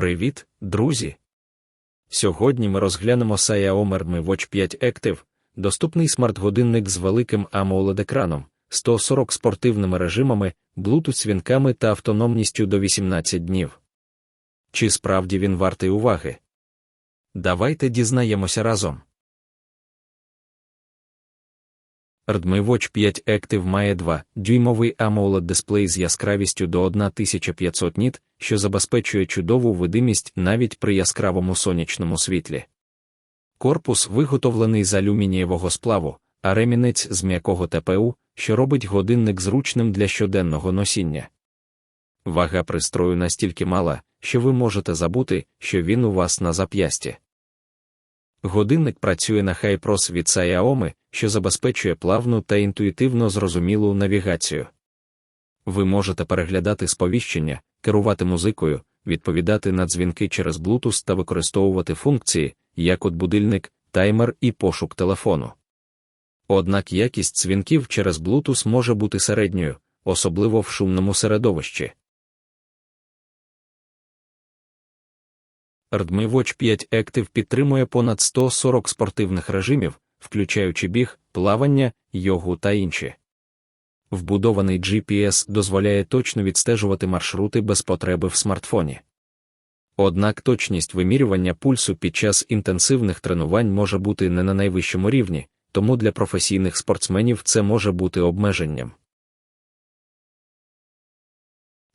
Привіт, друзі! Сьогодні ми розглянемо Xiaomi Watch 5 Active, доступний смарт-годинник з великим AMOLED-екраном, 140 спортивними режимами, Bluetooth-свінками та автономністю до 18 днів. Чи справді він вартий уваги? Давайте дізнаємося разом. Redmi Watch 5 Active має 2-дюймовий AMOLED дисплей з яскравістю до 1500 ніт, що забезпечує чудову видимість навіть при яскравому сонячному світлі. Корпус виготовлений з алюмінієвого сплаву, а ремінець з м'якого ТПУ, що робить годинник зручним для щоденного носіння. Вага пристрою настільки мала, що ви можете забути, що він у вас на зап'ясті. Годинник працює на HiPros від Xiaomi, що забезпечує плавну та інтуїтивно зрозумілу навігацію. Ви можете переглядати сповіщення, керувати музикою, відповідати на дзвінки через Bluetooth та використовувати функції, як от будильник, таймер і пошук телефону. Однак якість дзвінків через Bluetooth може бути середньою, особливо в шумному середовищі. Redmi Watch 5 Active підтримує понад 140 спортивних режимів, включаючи біг, плавання, йогу та інші. Вбудований GPS дозволяє точно відстежувати маршрути без потреби в смартфоні. Однак точність вимірювання пульсу під час інтенсивних тренувань може бути не на найвищому рівні, тому для професійних спортсменів це може бути обмеженням.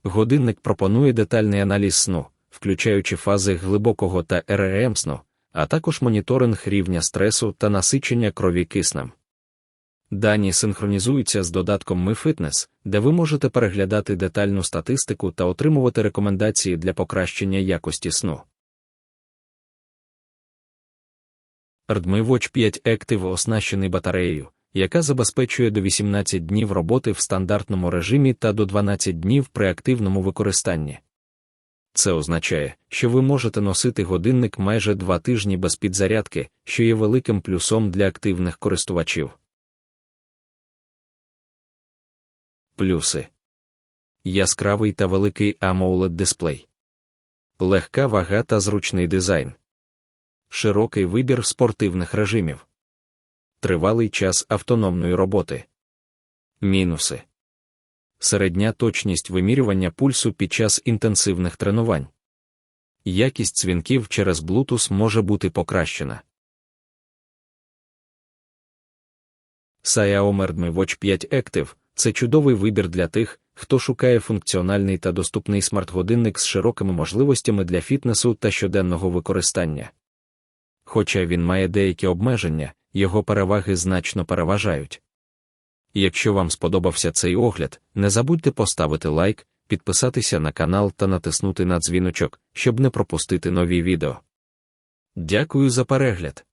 Годинник пропонує детальний аналіз сну, включаючи фази глибокого та РРМ сну, а також моніторинг рівня стресу та насичення крові киснем. Дані синхронізуються з додатком MiFitness, де ви можете переглядати детальну статистику та отримувати рекомендації для покращення якості сну. Redmi Watch 5 Active оснащений батареєю, яка забезпечує до 18 днів роботи в стандартному режимі та до 12 днів при активному використанні. Це означає, що ви можете носити годинник майже два тижні без підзарядки, що є великим плюсом для активних користувачів. Плюси. Яскравий та великий amoled дисплей, легка вага та зручний дизайн, широкий вибір спортивних режимів, тривалий час автономної роботи. Мінуси середня точність вимірювання пульсу під час інтенсивних тренувань. Якість дзвінків через Bluetooth може бути покращена. Xiaomi Redmi Watch 5 Active це чудовий вибір для тих, хто шукає функціональний та доступний смарт-годинник з широкими можливостями для фітнесу та щоденного використання. Хоча він має деякі обмеження, його переваги значно переважають. Якщо вам сподобався цей огляд, не забудьте поставити лайк, підписатися на канал та натиснути на дзвіночок, щоб не пропустити нові відео. Дякую за перегляд!